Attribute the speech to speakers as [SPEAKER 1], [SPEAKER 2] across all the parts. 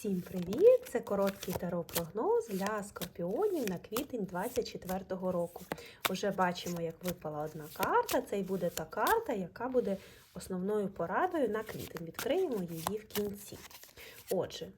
[SPEAKER 1] Всім привіт! Це короткий таро-прогноз для скорпіонів на квітень 24-го року. Уже бачимо, як випала одна карта. Це й буде та карта, яка буде основною порадою на квітень. Відкриємо її в кінці. Отже,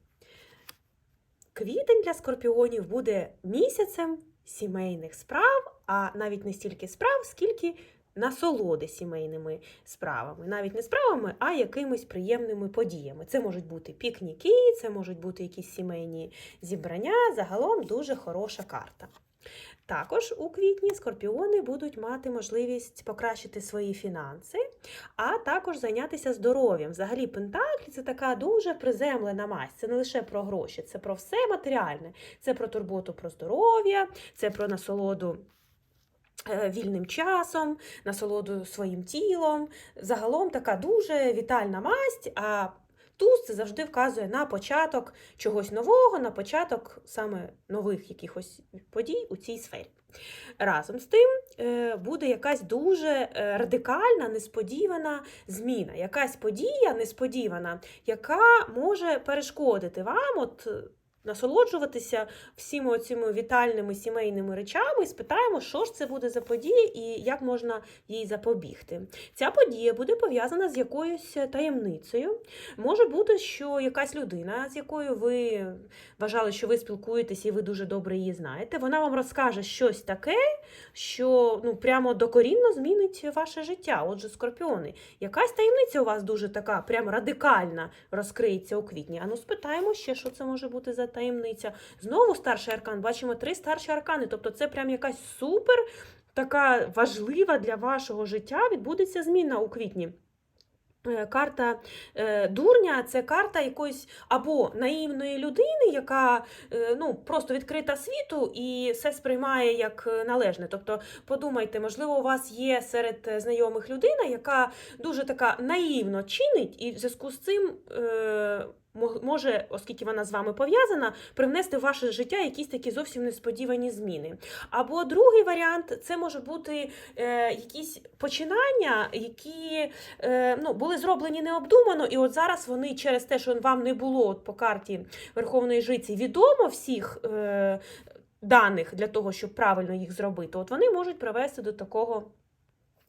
[SPEAKER 1] квітень для скорпіонів буде місяцем сімейних справ, а навіть не стільки справ, скільки насолоди сімейними справами. Навіть не справами, а якимись приємними подіями. Це можуть бути пікніки, це можуть бути якісь сімейні зібрання. Загалом дуже хороша карта. Також у квітні скорпіони будуть мати можливість покращити свої фінанси, а також зайнятися здоров'ям. Взагалі, Пентаклі це така дуже приземлена масть. Це не лише про гроші, це про все матеріальне. Це про турботу про здоров'я, це про насолоду. Е, Вільним часом, насолоду своїм тілом. Загалом така дуже вітальна масть, а туз це завжди вказує на початок чогось нового, на початок саме нових якихось подій у цій сфері. Разом з тим е, буде якась дуже е, радикальна, несподівана зміна, якась подія несподівана, яка може перешкодити вам от, насолоджуватися всіма цими вітальними сімейними речами. Спитаємо, що ж це буде за подія і як можна їй запобігти. Ця подія буде пов'язана з якоюсь таємницею. Може бути, що якась людина, з якою ви вважали, що ви спілкуєтесь і ви дуже добре її знаєте, вона вам розкаже щось таке, що ну, прямо докорінно змінить ваше життя. Отже, скорпіони, якась таємниця у вас дуже така, прям радикальна розкриється у квітні. Ану, спитаємо ще, що це може бути за таємниця. Знову старший аркан. Бачимо три старші аркани. Тобто, це прям якась супер така важлива для вашого життя відбудеться зміна у квітні. Е, Карта е, дурня це карта якоїсь або наївної людини, яка е, ну, просто відкрита світу і все сприймає як належне. Тобто, подумайте, можливо, у вас є серед знайомих людина, яка дуже така наївно чинить, і в зв'язку з цим може, оскільки вона з вами пов'язана, привнести в ваше життя якісь такі зовсім несподівані зміни. Або другий варіант це може бути е, якісь починання, які е, ну, були зроблені необдумано, і от зараз вони через те, що вам не було от по карті Верховної Жиці відомо всіх. Е, Даних для того, щоб правильно їх зробити, от вони можуть привести до такого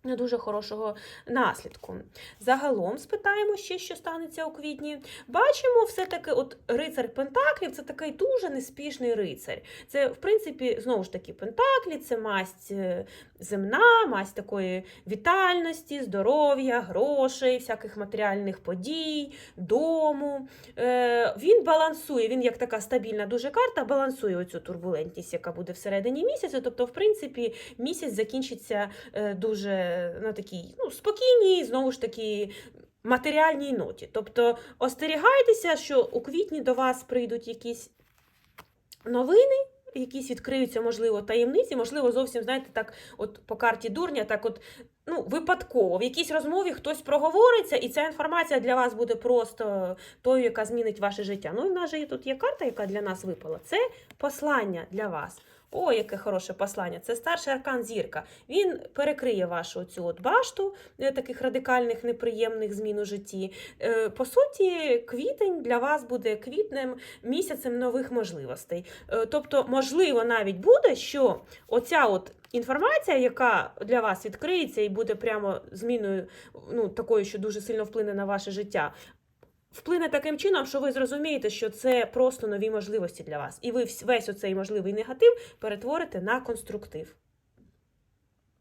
[SPEAKER 1] не дуже хорошого наслідку. Загалом спитаємо ще, що станеться у квітні. Бачимо, все-таки, от рицар Пентаклів це такий дуже неспішний рицар. Це, в принципі, знову ж таки, Пентаклі це масть е, земна, масть такої вітальності, здоров'я, грошей, всяких матеріальних подій, дому. Е, Він балансує, він як така стабільна дуже карта, балансує оцю турбулентність, яка буде всередині місяця. Тобто, в принципі, місяць закінчиться е, дуже на такій ну, спокійній, знову ж таки. Матеріальній ноті. Тобто остерігайтеся, що у квітні до вас прийдуть якісь новини, якісь відкриються, можливо, таємниці, можливо, зовсім, знаєте, так, от по карті дурня, так от ну, випадково. В якійсь розмові хтось проговориться, і ця інформація для вас буде просто тою, яка змінить ваше життя. Ну, і в нас же тут є карта, яка для нас випала. Це послання для вас. О, яке хороше послання. Це старший аркан зірка. Він перекриє вашу цю от башту е, таких радикальних, неприємних змін у житті. Е, По суті, квітень для вас буде квітнем місяцем нових можливостей. Е, Тобто, можливо, навіть буде, що оця от інформація, яка для вас відкриється і буде прямо зміною, ну, такою, що дуже сильно вплине на ваше життя. Вплине таким чином, що ви зрозумієте, що це просто нові можливості для вас, і ви весь оцей можливий негатив перетворите на конструктив.